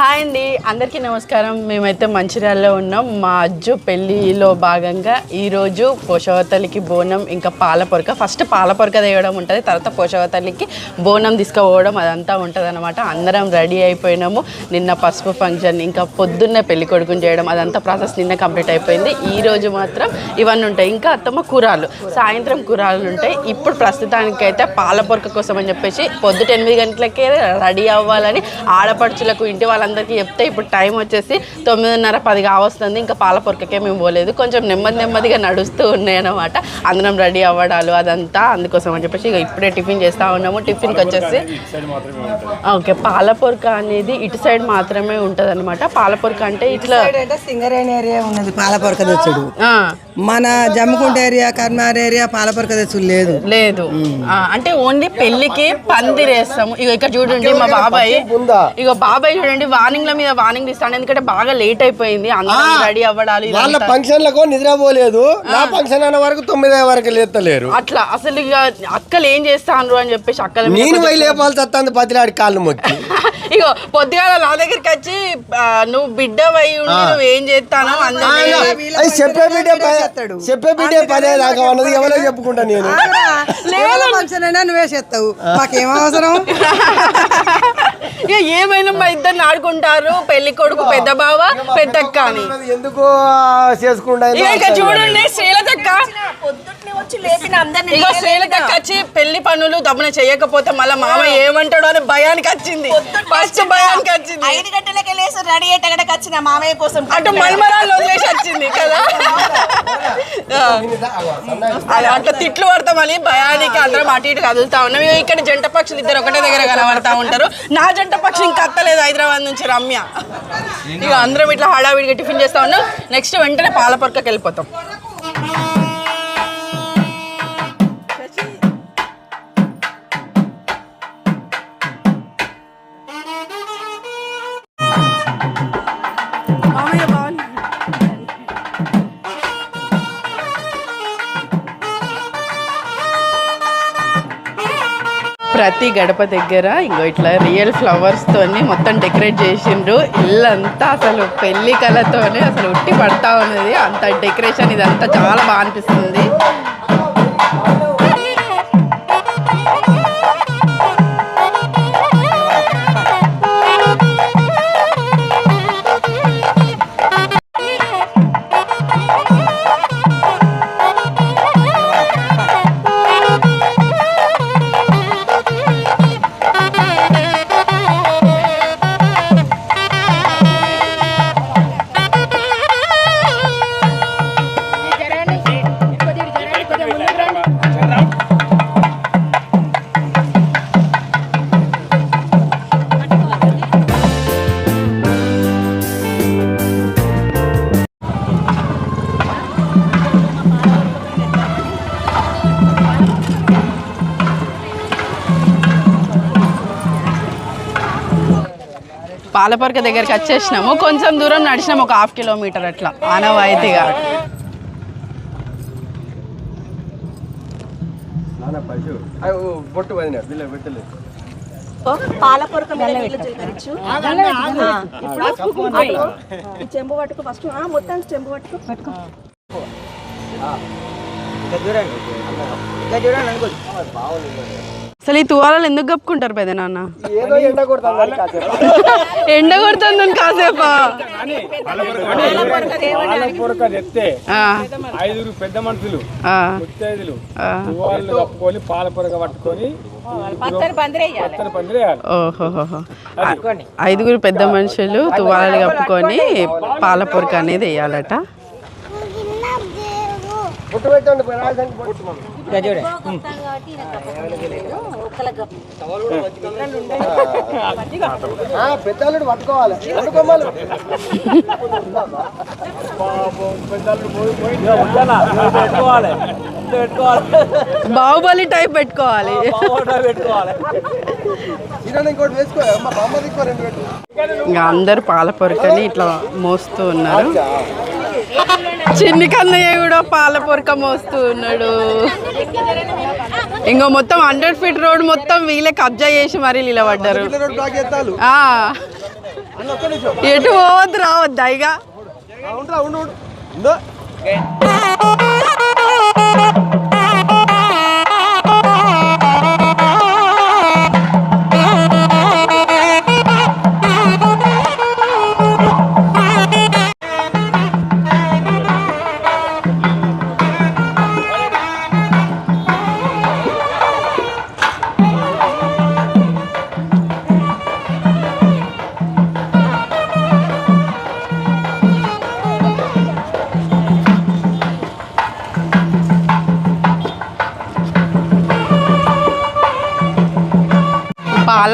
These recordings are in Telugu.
హాయ్ అండి. అందరికీ నమస్కారం. మేమైతే మంచిర్యాలలో ఉన్నాం. మా అజ్జు పెళ్ళిలో భాగంగా ఈరోజు పోషవతల్లికి బోనం ఇంకా పాలపొరక. ఫస్ట్ పాలపొరక తేయడం ఉంటుంది తర్వాత పోషవతల్లికి బోనం తీసుకుపోవడం అదంతా ఉంటుంది అనమాట అందరం రెడీ అయిపోయినాము. నిన్న పసుపు ఫంక్షన్ ఇంకా పొద్దున్నే పెళ్ళి కొడుకుని చేయడం అదంతా ప్రాసెస్ నిన్న కంప్లీట్ అయిపోయింది. ఈరోజు మాత్రం ఇవన్నీ ఉంటాయి. ఇంకా అత్తమ్మ కూరాలు సాయంత్రం కూరాలు ఉంటాయి. ఇప్పుడు ప్రస్తుతానికైతే పాలపొరక కోసం అని చెప్పేసి పొద్దుట ఎనిమిది గంటలకే రెడీ అవ్వాలని ఆడపడుచులకు ఇంటి వాళ్ళందరికీ చెప్తే ఇప్పుడు టైం వచ్చేసి తొమ్మిదిన్నర పది కావస్తుంది. ఇంకా పాల పొరకకే మేము పోలేదు. కొంచెం నెమ్మది నెమ్మదిగా నడుస్తూ ఉన్నాయి అనమాట అందరం రెడీ అవ్వడాలు అదంతా అందుకోసం అని చెప్పేసి ఇక ఇప్పుడే టిఫిన్ చేస్తూ ఉన్నాము. టిఫిన్కి వచ్చేసి ఓకే పాల పొరక అనేది ఇటు సైడ్ మాత్రమే ఉంటుంది అనమాట పాల పొరక అంటే ఇట్లా అంటే సింగరేణి ఏరియా ఉన్నది తెచ్చుడు. ఆ, మన జమ్ముకుంట ఏరియా కర్మార్ ఏరియా పాలపొరక తెచ్చుడు లేదు. లేదు. అంటే ఓన్లీ పెళ్ళికి పందిరేస్తాము. ఇక ఇక్కడ చూడండి మా బాబాయ్. ఇక బాబాయ్ చూడండి వార్నింగ్ల మీద వార్నింగ్ ఇస్తాను ఎందుకంటే బాగా లేట్ అయిపోయింది అందరం రెడీ అవ్వడాలు వాళ్ళ. ఫంక్షన్లకు నిద్రపోలేదు నా ఫంక్షన్ అన్న వరకు తొమ్మిది వరకు లేస్తలేరు అట్లా అసలు ఇక అక్కలు ఏం చేస్తాను అని చెప్పేసి అక్కల నేను పోయి లేపాల్సి వస్తుంది పతిలాడి కాళ్ళు మొక్కి. ఇగో పొద్దుగాల నా దగ్గరికి వచ్చి నువ్వు బిడ్డ అయి ఉండి నువ్వు ఏం చేస్తాను చెప్పే బిడ్డే చెప్పే బిడ్డే పదే దాకా ఉన్నది ఎవరో చెప్పుకుంటా నేను. ఫంక్షన్ అయినా నువ్వే చేస్తావు. మాకేం అవసరం? ఇక ఏమైనా మా ఇద్దరిని ఆడుకుంటారు పెళ్ళి కొడుకు పెద్ద బావ పెద్ద అక్క అని. ఎందుకు చేసుకుంటా ఇక ఇక వచ్చి పెళ్ళి పనులు దమ్మున చేయకపోతే మళ్ళీ మామ ఏమంటాడో అని భయానికి వచ్చింది. ఫస్ట్ భయానికి వచ్చింది. ఐదు గంటలకి లేసి రెడీ అయ్యేటక్కడికి వచ్చిన మామయ్య కోసం అటు మల్మరాలు వదిలేసి వచ్చింది కదా. అట్లా తిట్లు పడతామని భయానికి అందరం అటు ఇటు కదులుతా ఉన్నాం. ఇక ఇక్కడ జంట పక్షులు ఇద్దరు ఒకటే దగ్గర కనబడతా ఉంటారు. నా జంట పక్షి ఇంకా అత్తలేదు హైదరాబాద్ నుంచి రమ్య. ఇక అందరం ఇట్లా హడావిడిగా టిఫిన్ చేస్తా ఉన్నాం. నెక్స్ట్ వెంటనే పాల పొరకకి వెళ్ళిపోతాం. ప్రతి గడప దగ్గర ఇంకో ఇట్లా రియల్ ఫ్లవర్స్ తోని మొత్తం డెకరేట్ చేసిండ్రు. ఇల్లంతా అసలు పెళ్ళి కళతోనే అసలు ఉట్టి పడతా ఉన్నది. అంత డెకరేషన్ ఇదంతా చాలా బాగా అనిపిస్తుంది. పాలపరక దగ్గరికి వచ్చేసినాము. కొంచెం దూరం నడిచినాము ఒక హాఫ్ కిలోమీటర్ అట్లా. ఆనవాయితీగా. బొట్టు వదిన బిల్ల పెట్టలేదు పాల పొరక మీద నీళ్ళు చిలకరించు ఇప్పుడు అదిగో, ఈ చెంబు పట్టుకు. ఫస్ట్. మొత్తం చెంబు పట్టుకు. పట్టుకో. అసలు ఈ తువాలను ఎందుకు కప్పుకుంటారు పెద్ద నాన్న? ఏదో ఎండ కొడుతుంది కాసేపు. ఐదుగురు పెద్ద మనుషులు ముత్తైదులు. కప్పుకొని పాల పొరక పట్టుకొని. ఐదుగురు పెద్ద మనుషులు తువాలు కప్పుకొని పాల పొరక అనేది వేయాలట. పట్టుకోవాలి పట్టుకోవాలి పెట్టుకోవాలి. పెట్టుకోవాలి బాహుబలి టైప్ పెట్టుకోవాలి. ఇంకా అందరు పాల పొరకని ఇట్లా మోస్తూ ఉన్నారు. చిన్ని కన్నయ్య కూడా పాల పొరక మోస్తూ ఉన్నాడు. ఇంకో మొత్తం హండ్రెడ్ ఫీట్ రోడ్ మొత్తం వీళ్ళే కబ్జా చేసి మరీ నిలబడ్డారు. రోడ్ బ్లాక్ చేస్తాలు ఆ, ఎటు పోవద్దు రావద్దా ఇక ఉండు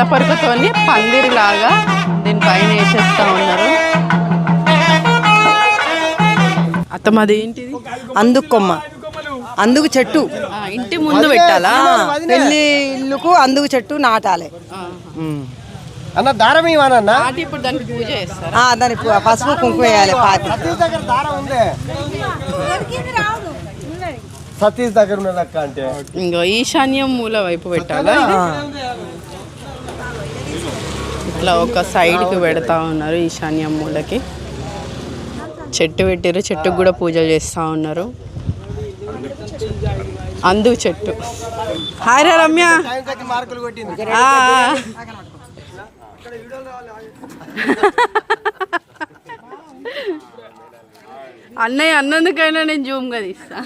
పరుపుతోని పందిరిలాగా దీనిపైన వేసేస్తా ఉన్నారు. అత్తమ్మ అదేంటిది అందుకు కొమ్మ. అందుకు చెట్టు. ఆ, ఇంటి ముందు పెట్టాలా? పెళ్ళి ఇల్లుకు అందుకు చెట్టు నాటాలి. అన్న దారం ఇవ్వనన్న నాటి ఇప్పుడు దానికి పూజ చేస్తారు? దాని పసుపు కుంకుమ వేయాలి పాతి. సతీష్ దగ్గర దారం ఉంది? సతీష్ దగ్గర ఉన్న లెక్క అంటే. ఇంకో ఈశాన్యం మూల వైపు పెట్టాలా? ఇట్లా ఒక సైడ్కి పెడతా ఉన్నారు ఈశాన్య మూలకి. చెట్టు పెట్టారు చెట్టుకు కూడా పూజ చేస్తూ ఉన్నారు. అందు చెట్టు. హాయ్ రా రమ్య. అన్నయ్య అన్నందుకైనా నేను జూమ్గా తీస్తా.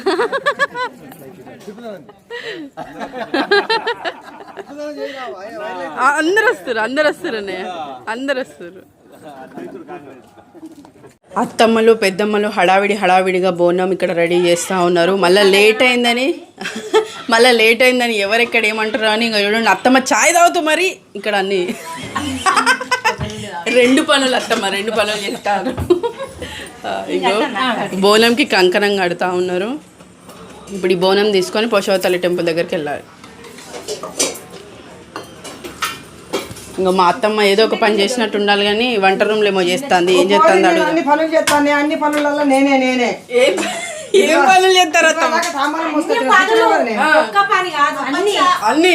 అందరు వస్తారు అందరు వస్తారు అందరు వస్తారు. అత్తమ్మలు పెద్దమ్మలు హడావిడి హడావిడిగా బోనం ఇక్కడ రెడీ చేస్తూ ఉన్నారు. మళ్ళీ లేట్ అయిందని మళ్ళీ లేట్ అయిందని ఎవరెక్కడ ఏమంటారు అని ఇంకా చూడండి. అత్తమ్మ చాయ్ తాగుతూ మరి ఇక్కడ అన్ని. రెండు పనులు అత్తమ్మ రెండు పనులు చేస్తారు. ఇగో బోనంకి కంకణం కడతా ఉన్నారు. ఇప్పుడు ఈ బోనం తీసుకొని పోషవతల్లి టెంపుల్ దగ్గరికి వెళ్ళాలి. ఇంకా మా అత్తమ్మ ఏదో ఒక పని చేసినట్టు ఉండాలి కానీ వంట రూమ్లో ఏమో చేస్తుంది. ఏం చేస్తుంది అడుగు. అన్ని పనులు చేస్తాను అన్ని పనులలో నేనే నేనే. ఏం పనులు చేస్తారు అన్ని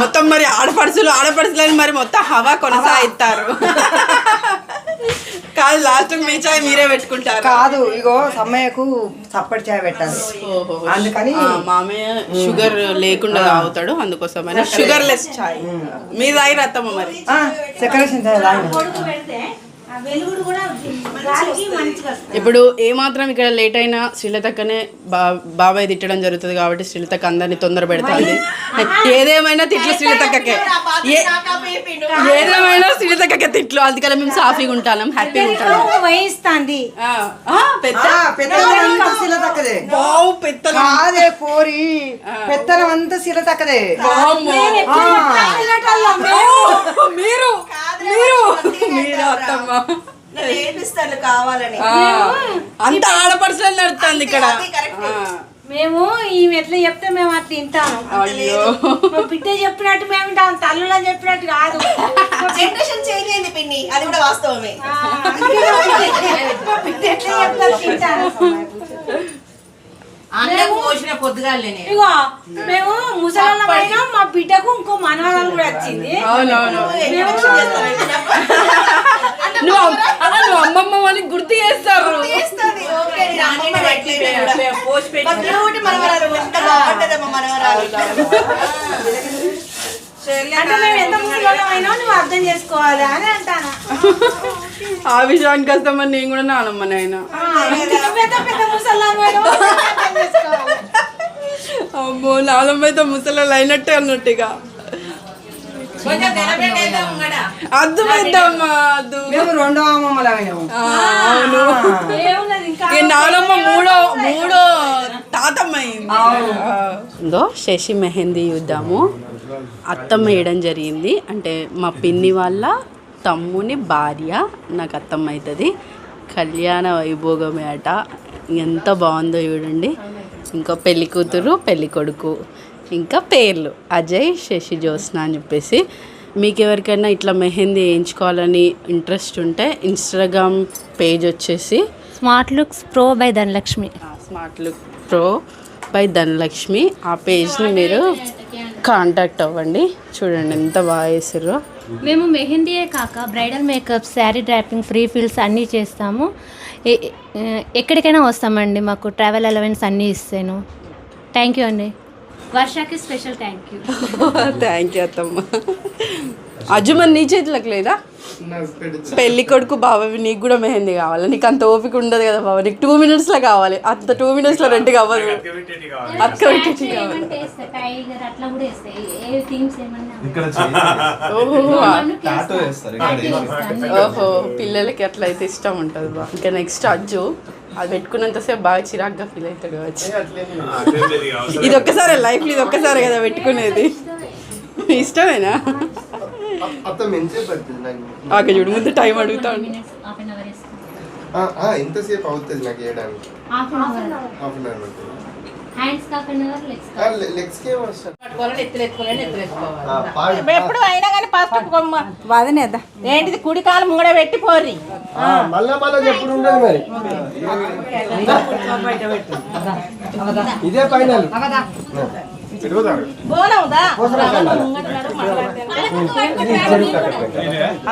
మొత్తం మరి ఆడపడుచులు ఆడపడుచులని మరి మొత్తం హవా కొనసాగిస్తారు. కాదు లాస్ట్ మీ చాయ్ మీరే పెట్టుకుంటారు. కాదు ఇగో సమ్మయ్యకు చప్పటి చాయ్ పెట్టాలి. ఓహో అందుకని మామయ్య షుగర్ లేకుండా తాగుతాడు అందుకోసమని షుగర్ లెస్ చాయ్. మీ తాగిన అత్తమ్మ మరి. ఆ, చక్కెర ఇప్పుడు ఏ మాత్రం ఇక్కడ లేట్ అయినా శ్రీలతక్కనే బా బాబాయ్ తిట్టడం జరుగుతుంది కాబట్టి శ్రీలతక్క అందరినీ తొందర పెడుతుంది. ఏదేమైనా తిట్లు శ్రీలతక్కకే. ఏదేమైనా శ్రీలతక్కకే తిట్లు. అందుకని మేము సాఫీగా ఉంటాం హ్యాపీగా ఉంటాం వహిస్తుంది. పెత్తనం పోరి. పెత్తనం అంతా శీల తక్కదే మీరు. మీరు మీరు అత్తమ్మ. కావాలని? అంత ఆడపడుచులని నడుస్తుంది ఇక్కడ. మేము ఈమె ఎట్లా చెప్తే మేము అట్లా వింటాము అయ్యో. మా బిడ్డ చెప్పినట్టు మేము వింటాం తల్లులో చెప్పినట్టు కాదు. జనరేషన్ చేంజ్ అయింది పిన్ని అది కూడా వాస్తవమే. బిడ్డ ఎట్లా చెప్తారు వింటాను ఇగో మేము ముసలమైనా మా బిడ్డకు ఇంకో మనవరాలు కూడా వచ్చింది. నువ్వు అమ్మమ్మ వాళ్ళకి గుర్తు చేస్తారు. మా క్యూట్ మనవరాలు, మనవరాలు. అంటే మేము ఎంత ముసలమైనా నువ్వు అర్థం చేసుకోవాలి అని అంటాను? ఆ విషయానికి వస్తామని నేను కూడా నానమ్మని ఆయన అమ్మో నానమ్మ అయితే ముసలాలు అయినట్టే అన్నట్టుగా అర్థమైద్దమ్మా అద్దు. రెండో అవును. మూడో తాతమ్మ శశి మెహందీ చూద్దాము. అత్తమ్మ వేయడం జరిగింది. అంటే మా పిన్ని వాళ్ళ తమ్ముని భార్య నాకు అత్తమ్మ అవుతుంది. కళ్యాణ వైభోగమే అట. ఎంత బాగుందో చూడండి. ఇంకా పెళ్ళి కూతురు పెళ్ళి కొడుకు. ఇంకా పేర్లు. అజయ్ శశి జ్యోత్స్న అని చెప్పేసి. మీకు ఎవరికైనా ఇట్లా మెహందీ వేయించుకోవాలని ఇంట్రెస్ట్ ఉంటే ఇన్స్టాగ్రామ్ పేజ్ వచ్చేసి. Smart looks pro by Dhanalakshmi smart look pro by Dhanalakshmi ఆ పేజ్ని మీరు కాంటాక్ట్ అవ్వండి. చూడండి ఎంత బాగా వేసారో మేము మెహందీయే కాక bridal makeup sari draping pre pleats అన్నీ చేస్తాము. ఎక్కడికైనా వస్తామండి మాకు ట్రావెల్ అలవెన్స్ అన్నీ ఇస్తాను. థ్యాంక్ యూ అండి. వర్షాకి special thank you thank you అత్తమ్మ. అజ్జు మరి నీ చేతులకు లేదా? పెళ్ళి కొడుకు బాబావి నీకు కూడా మెహందీ కావాలి? నీకు అంత ఓపిక ఉండదు కదా బాబా నీకు టూ మినిట్స్లో కావాలి. అంత టూ మినిట్స్లో రెండు కావాలి. అక్క పెట్టేటి కావాలి. టైగర్ అట్లా కూడా వేస్తాయి ఏ థీమ్స్ ఏమన్నా ఇక్కడ చేయాలి. ఓహో. పిల్లలకి అట్లా అయితే ఇష్టం ఉంటుంది బా ఇంకా నెక్స్ట్ అజ్జు. అది పెట్టుకున్నంతసేపు బాగా చిరాగ్గా ఫీల్ అవుతాడు వచ్చి ఇది ఒక్కసారి లైఫ్లో ఇది ఒక్కసారి కదా పెట్టుకునేది. ఇష్టమేనా? అత్త మెంచే పడుతుంది నాకు? ఆక చూడు ముందు టైం ఆ, ఎంతసేపు అవుతుంది నాకు వేయడానికి. Half an hour. Hands legs. ఎప్పుడు అయినా కానీ ఫస్ట్ వదనేద్దా? ఏంటిది? కుడి కాలు ముంగడ పెట్టి పోర్రి. ఆ, మళ్ళా మళ్ళా ఎప్పుడు ఉండదు మరి. ఇదే ఫైనల్.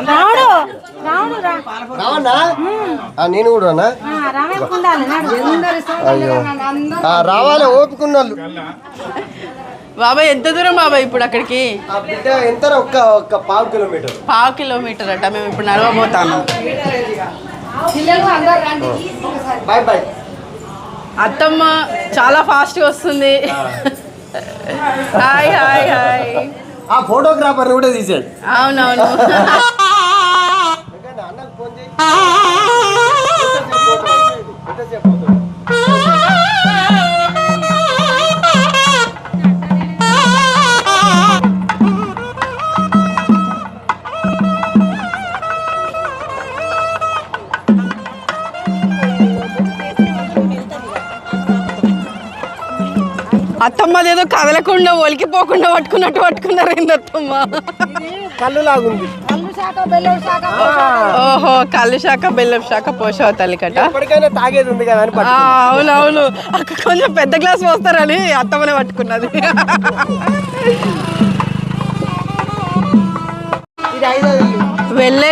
రావుడు రావుడు రా. రావన్నా? ఆ, నేను కూడా రావాలి ఓపుకున్న వాళ్ళు. బాబాయ్ ఎంత దూరం బాబాయ్ ఇప్పుడు అక్కడికి? ఎంత ఒక్క ఒక్క పావు కిలోమీటర్. పావు కిలోమీటర్ అట మేము ఇప్పుడు నడవబోతాను బాయ్ బాయ్ అత్తమ్మ చాలా ఫాస్ట్గా వస్తుంది. హాయ్ హాయ్ హాయ్ ఆ ఫోటోగ్రాఫర్ కూడా తీసాడు. అవునవును. అన్నకు ఫోన్ చేయి. ఏదో కదలకుండా ఒలికిపోకుండా పట్టుకున్నట్టు పట్టుకున్నారు ఏంది అత్తమ్మ. కళ్ళు లాగుంది ఓహో కళ్ళు శాఖ బెల్లం శాఖ పోషవ తల్లికట తాగేది ఉంది కదా అని ఆ, అవునవును. అక్క కొంచెం పెద్ద గ్లాస్ పోస్తారని అత్తమ్మనే పట్టుకున్నది.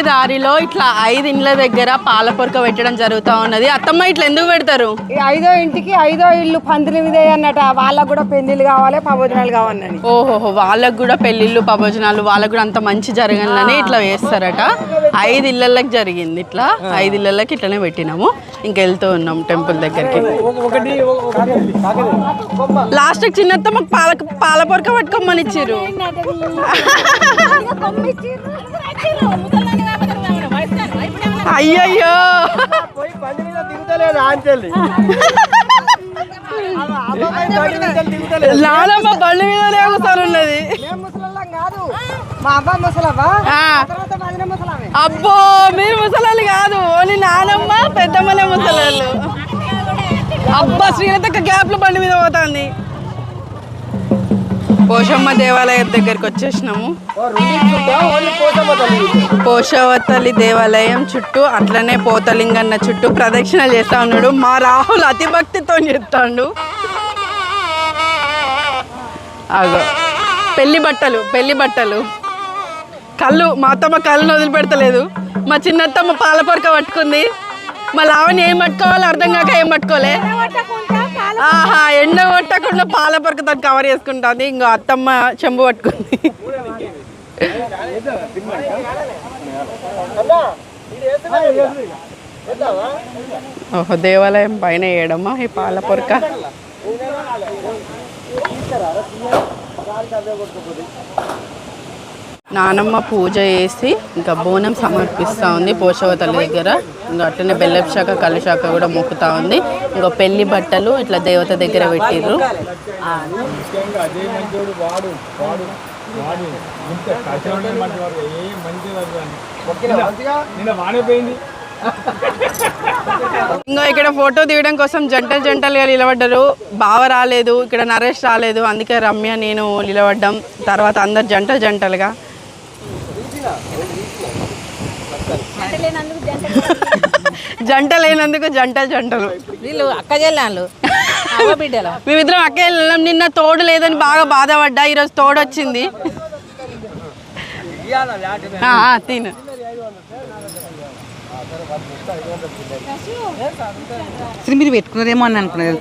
దారిలో ఇట్లా ఐదు ఇండ్ల దగ్గర పాల పొరక పెట్టడం జరుగుతూ ఉన్నది. అత్తమ్మ ఇట్లా ఎందుకు పెడతారు? ఈ ఐదో ఇంటికి ఐదో ఇల్లు పందిరి మీద అన్నట. వాళ్ళకు కూడా పెళ్ళిళ్ళు కావాలి ప్రబోజనాలు కావాలని. ఓహోహో వాళ్ళకు కూడా పెళ్ళిళ్ళు పభోజనాలు వాళ్ళకు కూడా అంత మంచి జరగాలని ఇట్లా వేస్తారట. ఐదు ఇళ్ళకి జరిగింది ఇట్లా. ఐదు ఇళ్ళకి ఇట్లనే పెట్టినాము. ఇంక వెళ్తూ ఉన్నాం టెంపుల్ దగ్గరికి. ఒకటి ఒకటి లాస్ట్ చిన్నత్తమ్మ పాల పాల పొరక పట్టుకోమని ఇచ్చారు అయ్యయ్యో. పోయి బండి మీద అబ్బా మీరు ముసలాళ్ళు కాదు. ఓన్లీ నానమ్మ పెద్దమ్మలే ముసలాళ్ళు. అబ్బా శ్రీలతక్క గ్యాప్ల బండి మీద పోతుంది. పోషమ్మ దేవాలయం దగ్గరికి వచ్చేసినాము. పోషవతలి దేవాలయం చుట్టూ అట్లనే పోతలింగన్న చుట్టూ ప్రదక్షిణలు చేస్తా ఉన్నాడు. మా రాహుల్ అతి భక్తితో చేస్తాడు. అగో పెళ్ళి బట్టలు పెళ్ళి బట్టలు. కళ్ళు మా అత్తమ్మ కళ్ళను వదిలిపెడతలేదు. మా చిన్నత్తమ్మ పాల పొరక పట్టుకుంది. మా లావని ఏం పట్టుకోవాలో అర్థం కాక ఏం పట్టుకోలే. ఆహా ఎండ కొట్టకుండా పాల పొరకతో కవర్ చేసుకుంటుంది. ఇంకో అత్తమ్మ చెంబు పట్టుకుంది. ఓహో దేవాలయం పైన వేయడమా ఈ పాల పొరక. నానమ్మ పూజ చేసి ఇంకా బోనం సమర్పిస్తూ ఉంది పోషవతల దగ్గర. ఇంకా అట్లనే బెల్లపు శాఖ కళ్ళు కూడా మొక్కుతా ఉంది. ఇంకా పెళ్ళి బట్టలు ఇట్లా దేవత దగ్గర పెట్టిర్రు. ఇంకా ఇక్కడ ఫోటో తీయడం కోసం జంటలు జంటలుగా నిలబడ్డారు. బావ రాలేదు ఇక్కడ నరేష్ రాలేదు. అందుకే రమ్య నేను నిలబడ్డం. తర్వాత అందరు జంటలు జంటలుగా. జంట లేనందుకు జంటలు జంటలు. వీళ్ళు అక్క చెల్లెళ్ళు మేమిద్దరం అక్క వెళ్ళాం నిన్న తోడు లేదని బాగా బాధపడ్డా. ఈరోజు తోడు వచ్చింది. ఆ, ఆ, తిను. అసలు మీరు పెట్టుకున్నారేమో అని అనుకున్నారు.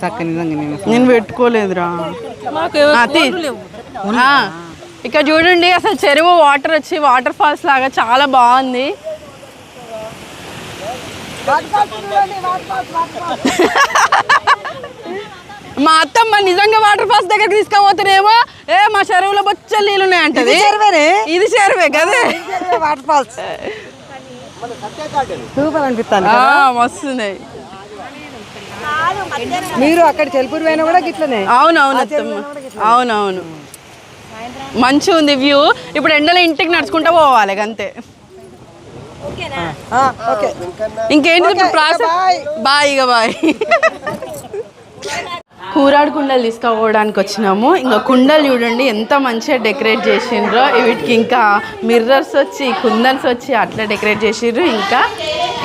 నేను పెట్టుకోలేదురా. ఇక్కడ చూడండి అసలు చెరువు వాటర్ వచ్చి వాటర్ ఫాల్స్ లాగా చాలా బాగుంది. మా అత్తమ్మ నిజంగా వాటర్ ఫాల్స్ దగ్గరికి తీసుకుపోతారేమో ఏ మా చెరువులో బొచ్చ నీళ్ళు ఉన్నాయంటది ఇది చెరువే కదే. వాటర్ ఫాల్స్ సూపర్ అనిపిస్తాను మస్తున్నాయి. మీరు అక్కడ చెల్పూరు పోయినా కూడా గిట్లనే. అవునవును అత్తమ్మ. అవునవును. మంచిగా ఉంది వ్యూ. ఇప్పుడు ఎండలో ఇంటికి నడుచుకుంటూ పోవాలి అంతే. ఇంకేంటి ప్రాసెస్? బాయ్ ఇక బాయ్. కూరాడు కుండలు తీసుకోవడానికి వచ్చినాము. ఇంకా కుండలు చూడండి ఎంత మంచిగా డెకరేట్ చేసిండ్రో. వీటికి ఇంకా మిర్రర్స్ వచ్చి కుందన్స్ వచ్చి అట్లా డెకరేట్ చేసిండ్రు. ఇంకా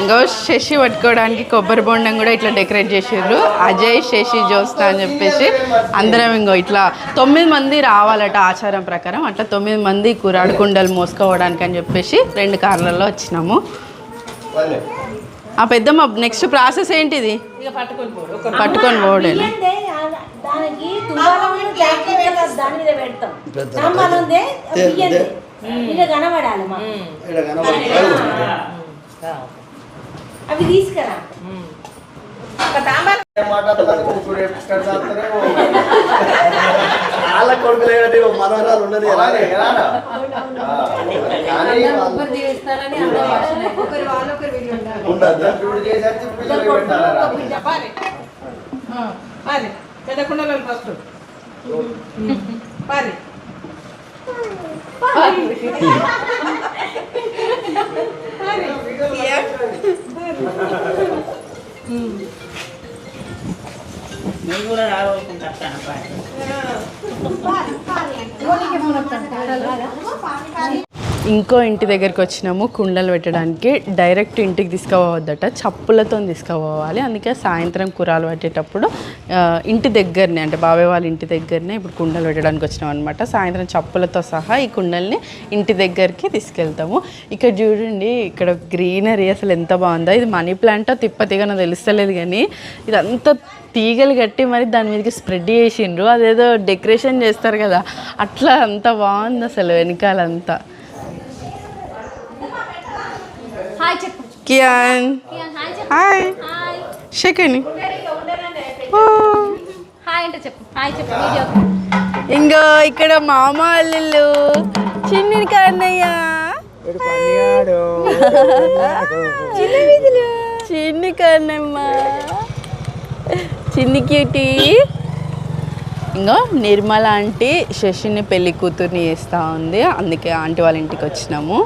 ఇంకో శశి పట్టుకోవడానికి కొబ్బరి బొండం కూడా ఇట్లా డెకరేట్ చేసిండ్రు. అజయ్ శశి జోస్తా అని చెప్పేసి అందరం ఇంకో ఇట్లా తొమ్మిది మంది రావాలట ఆచారం ప్రకారం. అట్లా తొమ్మిది మంది కూరాడు కుండలు మోసుకోవడానికి అని చెప్పేసి రెండు కార్లలో వచ్చినాము. ఆ పెద్దమ్మ నెక్స్ట్ ప్రాసెస్ ఏంటిది? పట్టుకొని మాకు. అవి తీసుకురా. వాళ్ళ కొడుకులు ఏంటంటే మనవరాలు ఉన్నది కదా. కానీ ఉండద్దా? పెద్ద కుండలో ఫస్ట్ పారి ఇంకో ఇంటి దగ్గరికి వచ్చినాము కుండలు పెట్టడానికి. డైరెక్ట్ ఇంటికి తీసుకుపోవద్దట చప్పులతో తీసుకుపోవాలి. అందుకే సాయంత్రం కూరలు పెట్టేటప్పుడు ఇంటి దగ్గరనే అంటే బాబాయ్ వాళ్ళ ఇంటి దగ్గరనే ఇప్పుడు కుండలు పెట్టడానికి వచ్చినాం అనమాట సాయంత్రం చప్పులతో సహా ఈ కుండల్ని ఇంటి దగ్గరికి తీసుకెళ్తాము. ఇక్కడ చూడండి ఇక్కడ గ్రీనరీ అసలు ఎంత బాగుందో. ఇది మనీ ప్లాంటో తిప్పతిగానో తెలుస్తలేదు కానీ ఇదంతా తీగలు కట్టి మరి దాని మీదకి స్ప్రెడ్ చేసిండ్రు. అదేదో డెకరేషన్ చేస్తారు కదా అట్లా అంత బాగుంది అసలు వెనకాలంతా హాయ్ చెప్పు కియాన్ హాయ్ షెకని హాయ్ అంటే చెప్పు. హాయ్ చెప్పు. వీడియో ఇంకో ఇక్కడ మామ అల్లుళ్ళు. చిన్ని కన్నయ్య. చిన్ని కన్నమ్మ. చిన్ని క్యూటీ. ఇంకో నిర్మల ఆంటీ శశిని పెళ్ళి కూతుర్ని చేస్తూ ఉంది. అందుకే ఆంటీ వాళ్ళ ఇంటికి వచ్చినాము.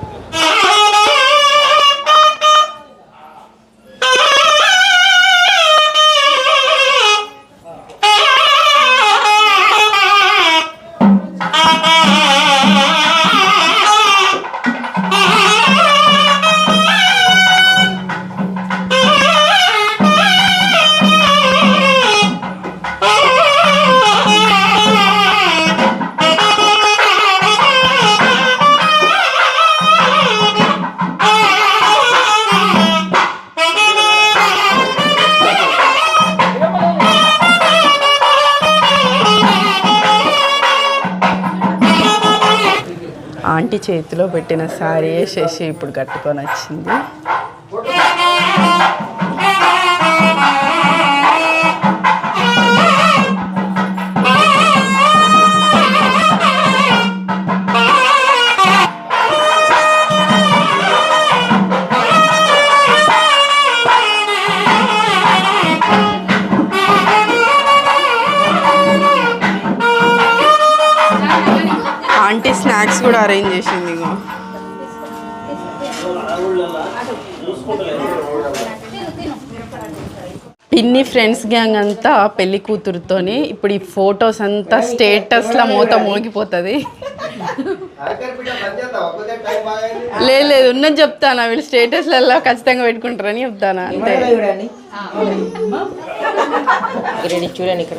చేతిలో పెట్టిన శారీ శశి ఇప్పుడు కట్టుకొని వచ్చింది. స్నాక్స్ కూడా అరేంజ్ చేసింది ఇగో. పిన్ని ఫ్రెండ్స్ గ్యాంగ్ అంతా పెళ్ళి కూతురుతోని ఇప్పుడు ఈ ఫొటోస్ అంతా స్టేటస్లో మూత మోగిపోతుంది. లేదు లేదు ఉన్నది చెప్తాను వీళ్ళు స్టేటస్లలో ఖచ్చితంగా పెట్టుకుంటారని చెప్తాను అంతే. చూడండి ఇక్కడ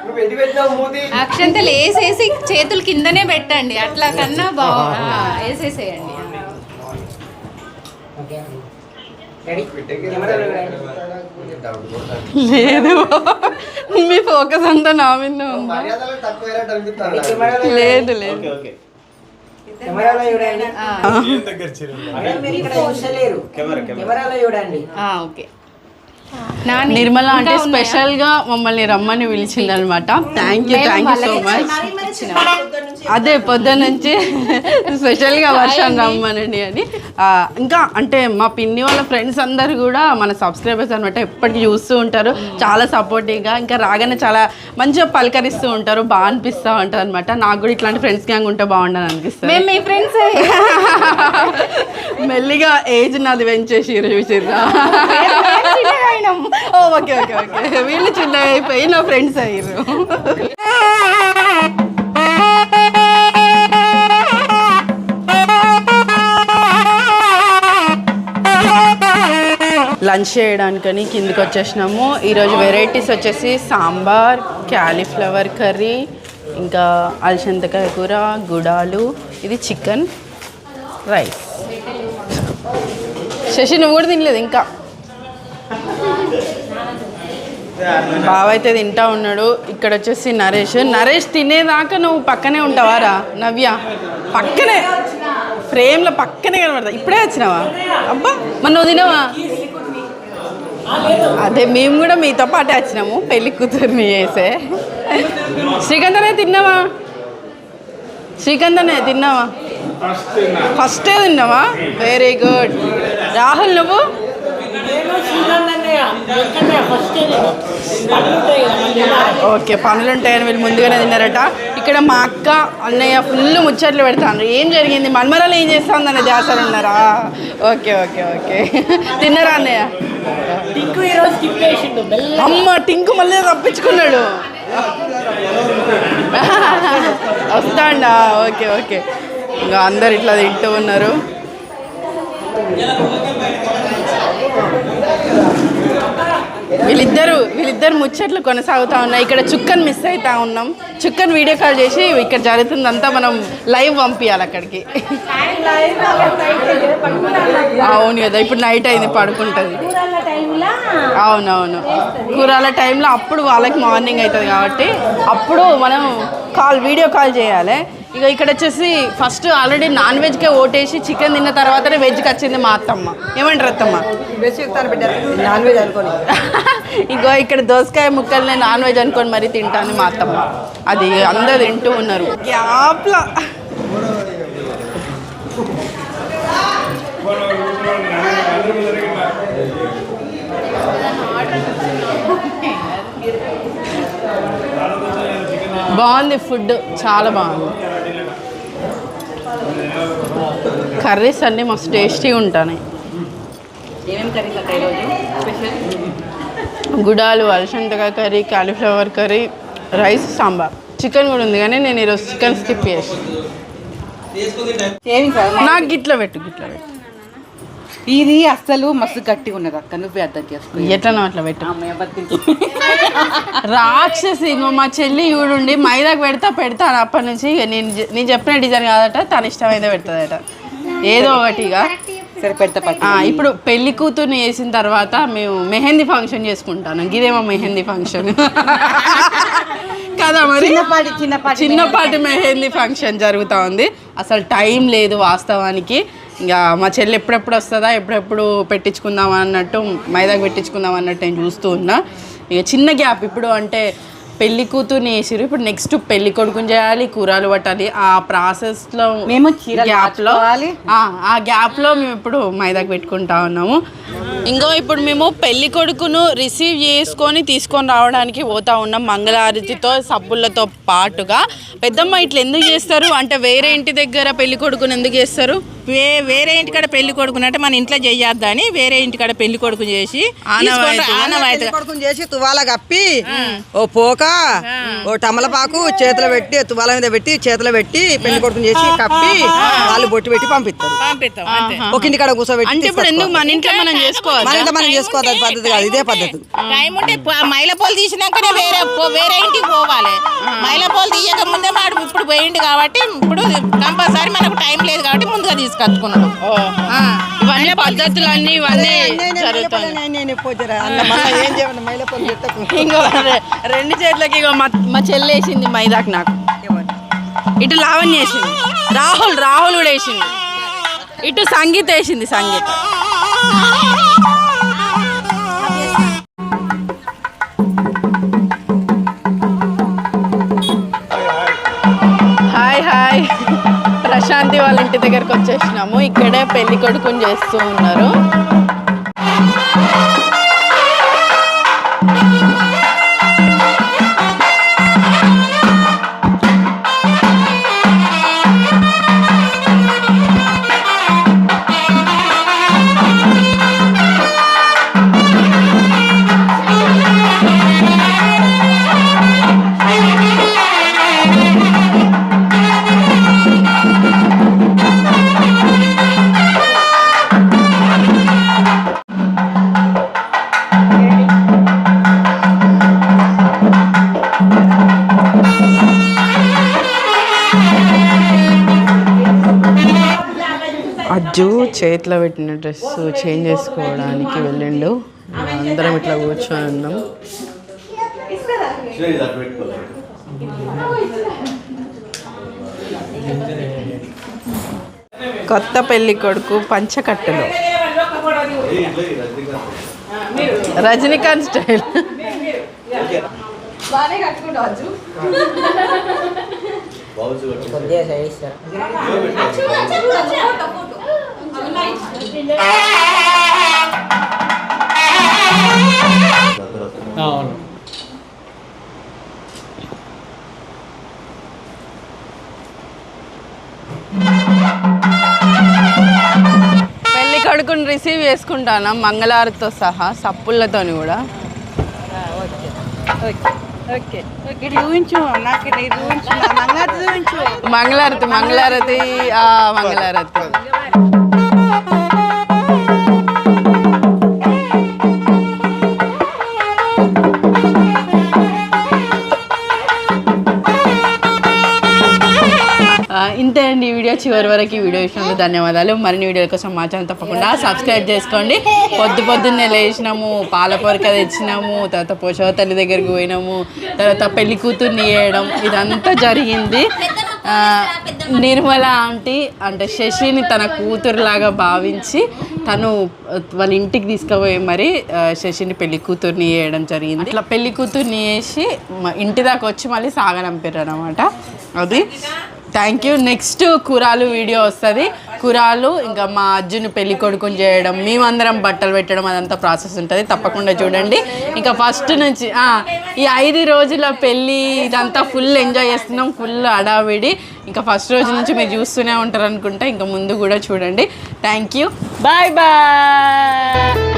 అక్షంతలు వేసేసి చేతులు కిందనే పెట్టండి. అట్లా కన్నా బాగు వేసేసేయండి. లేదు మీ ఫోకస్ అంతా నా మీద లేదు లేదు. ఆ, ఓకే. నిర్మల అంటే స్పెషల్గా మమ్మల్ని రమ్మని పిలిచింది అనమాట thank you thank you so much అదే పొద్దున్న నుంచి స్పెషల్గా వర్షం రమ్మనండి అని. ఇంకా అంటే మా పిన్ని వాళ్ళ ఫ్రెండ్స్ అందరు కూడా మన సబ్స్క్రైబర్స్ అనమాట ఎప్పటికీ చూస్తూ ఉంటారు. చాలా సపోర్టివ్గా ఇంకా రాగానే చాలా మంచిగా పలకరిస్తూ ఉంటారు. బాగా అనిపిస్తూ ఉంటారు అనమాట నాకు కూడా ఇట్లాంటి ఫ్రెండ్స్ గ్యాంగ్ ఉంటే బాగుండని అనిపిస్తుంది. మేము మీ ఫ్రెండ్స్. మెల్లిగా ఏజ్ నాది పెంచేసి చూసిర్రా? ఓ ఓకే ఓకే ఓకే. వీళ్ళు చిన్న అయిపోయి నా ఫ్రెండ్స్ అయ్యారు. లంచ్ చేయడానికని కిందికి వచ్చేసినాము. ఈరోజు వెరైటీస్ వచ్చేసి సాంబార్ క్యాలీఫ్లవర్ కర్రీ ఇంకా అలసంతకాయ కూర గుడాలు. ఇది చికెన్ రైస్. శశి నువ్వు కూడా తినలేదు ఇంకా? బావ అయితే తింటా ఉన్నాడు. ఇక్కడ వచ్చేసి నరేష్. నరేష్ తినేదాకా నువ్వు పక్కనే ఉంటావారా? నవ్య. పక్కనే. ఫ్రేమ్లో పక్కనే కనబడతా. ఇప్పుడే వచ్చినావా? అబ్బా మరి నువ్వు తినవా? అదే మేము కూడా మీతో పాటే వచ్చినాము. పెళ్ళి కూతుర్ని చేసే శ్రీకాంతనే తిన్నావా? శ్రీకాంతనే తిన్నావా? ఫస్టే తిన్నావా? వెరీ గుడ్ రాహుల్ నువ్వు? ఓకే పనులు ఉంటాయని వీళ్ళు ముందుగానే తిన్నారట. ఇక్కడ మా అక్క అన్నయ్య ఫుల్ ముచ్చట్లు పెడతాను ఏం జరిగింది? మన్మరాలు ఏం అనే ధ్యాసలు ఉన్నారా? Okay okay okay. తిన్నారా అన్నయ్య? అమ్మ టింకు మళ్ళీ తప్పించుకున్నాడు. వస్తాండా? Okay okay. ఇంకా అందరు ఇట్లా తింటూ ఉన్నారు. వీళ్ళిద్దరు వీళ్ళిద్దరు ముచ్చట్లు కొనసాగుతూ ఉన్నాయి. ఇక్కడ చుక్కని మిస్ అవుతా ఉన్నాం. చుక్కను వీడియో కాల్ చేసి ఇక్కడ జరుగుతుందంతా మనం లైవ్ పంపించాలి అక్కడికి. అవును కదా ఇప్పుడు నైట్ అయింది పడుకుంటుంది. అవునవును. కూరాల టైంలో అప్పుడు వాళ్ళకి మార్నింగ్ అవుతుంది కాబట్టి అప్పుడు మనం కాల్ వీడియో కాల్ చేయాలి. ఇక ఇక్కడ వచ్చేసి ఫస్ట్ ఆల్రెడీ నాన్ వెజ్కే ఓటేసి చికెన్ తిన్న తర్వాతనే వెజ్కి వచ్చింది మా అత్తమ్మ. ఏమంటారు అత్తమ్మ? నాన్ వెజ్ అనుకోని. ఇగో ఇక్కడ దోసకాయ ముక్కల్ని నాన్ వెజ్ అనుకొని మరీ తింటాను మా అత్తమ్మ. అది అందరు తింటూ ఉన్నారు. గ్యాప్లా. బాగుంది ఫుడ్ చాలా బాగుంది. కర్రీస్ అన్నీ మస్తు టేస్టీ ఉంటాయి. గుడాలు అలసంతకాయ curry cauliflower curry rice sambar. Chicken కూడా ఉంది కానీ నేను ఈరోజు చికెన్ స్కిప్ చేసి. నాకు గిట్ల పెట్టు గిట్ల పెట్టు. ఇది అస్సలు మస్తు గట్టిగా ఉన్నది అక్క నువ్వే అర్థం చేసుకో. ఎట్లనో అట్లా పెట్టు? రాక్షసి మా చెల్లి ఈవిడుండి మైదాకు పెడతా పెడతాను అప్పటి నుంచి. ఇక నేను నేను చెప్పిన డిజైన్ కాదట తన ఇష్టమైతే పెడుతుందట. ఏదో ఒకటి ఇక. సరే పెడతా ఇప్పుడు పెళ్ళి కూతుర్ని వేసిన తర్వాత మేము మెహందీ ఫంక్షన్ చేసుకుంటాను. ఇదేమో మెహందీ ఫంక్షన్. కదా మరి? చిన్నపాటి చిన్నపాటి చిన్నపాటి మెహందీ ఫంక్షన్ జరుగుతూ ఉంది. అసలు టైం లేదు వాస్తవానికి. ఇంకా మా చెల్లి ఎప్పుడెప్పుడు వస్తుందా ఎప్పుడెప్పుడు పెట్టించుకుందాం అన్నట్టు మైదాకు పెట్టించుకుందాం అన్నట్టు నేను చూస్తూ ఉన్నా. ఇక చిన్న గ్యాప్ ఇప్పుడు అంటే పెళ్ళి కూతుర్ని వేసిరు ఇప్పుడు నెక్స్ట్ పెళ్ళి కొడుకుని చేయాలి కూరలు పట్టాలి. ఆ ప్రాసెస్లో మేము గ్యాప్లో ఆ గ్యాప్లో మేము ఇప్పుడు మైదాకు పెట్టుకుంటా ఉన్నాము. ఇంకో ఇప్పుడు మేము పెళ్ళి కొడుకును రిసీవ్ చేసుకొని తీసుకొని రావడానికి పోతా ఉన్నాం మంగళారతితో సబ్బులతో పాటుగా. పెద్దమ్మ ఇట్లా ఎందుకు చేస్తారు? అంటే వేరే ఇంటి దగ్గర పెళ్ళి కొడుకుని ఎందుకు చేస్తారు? వే వేరే ఇంటికాడ పెళ్ళి కొడుకునంటే మన ఇంట్లో చెయ్యొద్దని వేరే ఇంటికాడ పెళ్ళి కొడుకు చేసి కొడుకుని చేసి తువాల కప్పి ఓ పోక ఓ టమలపాకు చేతిలో పెట్టి తువాల మీద పెట్టి చేతిలో పెట్టి పెళ్ళి కొడుకుని చేసి కప్పి వాళ్ళు బొట్టు పెట్టి పంపిస్తారు. ఒక ఇంటికాడ కూర్చోబెట్టి అంటే ఇప్పుడు ఎందుకు మన ఇంట్లో మనం చేసుకోవాలి? మన ఇంట్లో మనం చేసుకోవాలి పద్ధతి కాదు ఇదే పద్ధతి. టైం ఉంటే ప- మైల పోలు తీసినాకనే వేరే పో- వేరే ఇంటికి పోవాలి. మైల పోలు తీయక ముందే వాడు ఇప్పుడు పోయిండు కాబట్టి ఇప్పుడు కంపల్సరీ మనకు టైం లేదు కాబట్టి ముందుగా తీసుకొచ్చుకున్నాడు ఆ. ఇవన్నీ పద్ధతులు అన్ని ఇవన్నీ ఇంకో రెండు చేతులకి ఇగో మా చెల్లి వేసింది మైదాకు నాకు. ఇటు లావణ్య వేసింది. రాహుల్ రాహుల్ కూడా వేసింది ఇటు సంగీత వేసింది సంగీత. ప్రశాంతి వాళ్ళ ఇంటి దగ్గరకు వచ్చేసినాము. ఇక్కడే పెళ్ళి కొడుకుని చేస్తూ ఉన్నారు. చేతిలో పెట్టిన డ్రెస్ చేంజ్ చేసుకోవడానికి వెళ్ళిండు. అందరం ఇట్లా కూర్చొని ఉన్నాం. కొత్త పెళ్ళి కొడుకు పంచకట్టులో. రజనీకాంత్ స్టైల్. అవును. పెళ్ళి కొడుకుని రిసీవ్ చేసుకుంటాను? మంగళారతితో సహా సప్పులతోని కూడా? మంగళారతి మంగళారతి. ఆ మంగళారతి. ఇంతే అండి ఈ వీడియో చివరి వరకు ఈ వీడియో ఇచ్చినందుకు ధన్యవాదాలు. మరిన్ని వీడియోల కోసం మా ఛానల్ తప్పకుండా సబ్స్క్రైబ్ చేసుకోండి. పొద్దు పొద్దున్నే లేచినాము పాల పొరక తెచ్చినాము తర్వాత పోషవ తల్లి దగ్గరికి పోయినాము తర్వాత పెళ్ళి కూతుర్ని వేయడం ఇదంతా జరిగింది. నిర్మల ఆంటీ అంటే శశిని తన కూతురులాగా భావించి తను వాళ్ళ ఇంటికి తీసుకుపోయి మరి శశిని పెళ్ళి కూతుర్ని వేయడం జరిగింది. ఇట్లా పెళ్ళి కూతుర్ని వేసి ఇంటి దాకా వచ్చి మళ్ళీ సాగనంపారు అనమాట అది థ్యాంక్ యూ నెక్స్ట్ కురాలు వీడియో వస్తుంది. కురాలు ఇంకా మా అర్జున్ పెళ్ళి కొడుకుని చేయడం మేమందరం బట్టలు పెట్టడం అదంతా ప్రాసెస్ ఉంటుంది. తప్పకుండా చూడండి. ఇంకా ఫస్ట్ నుంచి ఈ ఐదు రోజుల పెళ్ళి ఇదంతా ఫుల్ ఎంజాయ్ చేస్తున్నాం ఫుల్ అడావిడి ఇంకా ఫస్ట్ రోజు నుంచి మీరు చూస్తూనే ఉంటారు అనుకుంటా ఇంకా ముందు కూడా చూడండి. Thank you bye bye